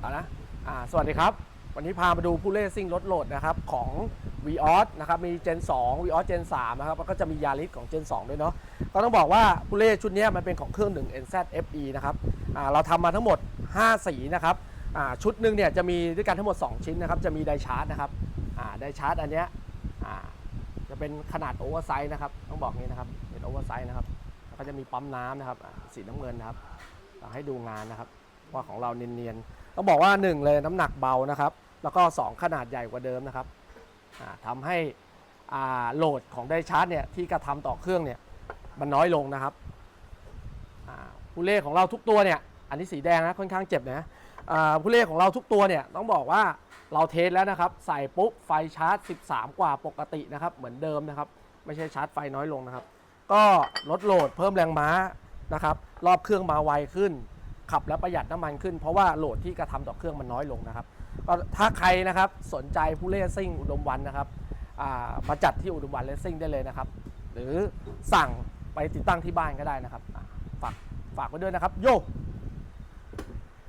เอานะอ่าสวัสดีครับ วันนี้พามาดูผู้เล่นซิ่งรถโหลดนะครับของ v ีออสนะครับมี Gen 2 v ีออส Gen 3นะครับแล้วก็จะมียาริสของ Gen 2 ด้วยเนาะก็ต้องบอกว่าผู้เล่นชุดนี้มันเป็นของเครื่อง 1 NZ FE นะครับอ่าเราทำมาทั้งหมด 5 สีนะครับอ่าชุดหนึ่งเนี่ยจะมีด้วยกันทั้งหมด 2 ชิ้นนะครับจะมีไดชาร์จนะครับอ่าไดชาร์จอันเนี้ยอ่าจะเป็นขนาดโอเวอร์ไซส์นะครับต้องบอกงี้นะครับเป็นโอเวอร์ไซส์นะครับแล้วก็จะมีปั๊มน้ำนะครับสีน้ำเงินนะครับอ่าให้ดูงานนะครับ ว่าของเราเนียนๆต้องบอกว่า 1 เลยน้ำหนักเบานะครับ แล้วก็ 2 ขนาดใหญ่กว่าเดิมนะครับอ่าทำให้โหลดของไดชาร์จเนี่ยที่กระทำต่อเครื่องเนี่ยมันน้อยลงนะครับผู้เล่ของเราทุกตัวเนี่ยอันนี้สีแดงนะค่อนข้างเจ็บนะผู้เล่ของเราทุกตัวเนี่ยต้องบอกว่าเราเทสแล้วนะครับ ใส่ปุ๊บไฟชาร์จ 13 กว่าปกตินะครับ เหมือนเดิมนะครับ ไม่ใช่ชาร์จไฟน้อยลงนะครับ ก็ลดโหลดเพิ่มแรงม้านะครับ รอบเครื่องมาไวขึ้น ขับแล้วประหยัดน้ำมันขึ้น เพราะว่าโหลดที่กระทำต่อเครื่องมันน้อยลงนะครับก็ถ้าใครนะครับสนใจผู้เล่นซิ่งอุดมวันนะครับมาจัดที่อุดมวันเลสซิ่งได้เลยนะครับ หรือสั่งไปติดตั้งที่บ้านก็ได้นะครับฝากฝากไว้ด้วยนะครับ โย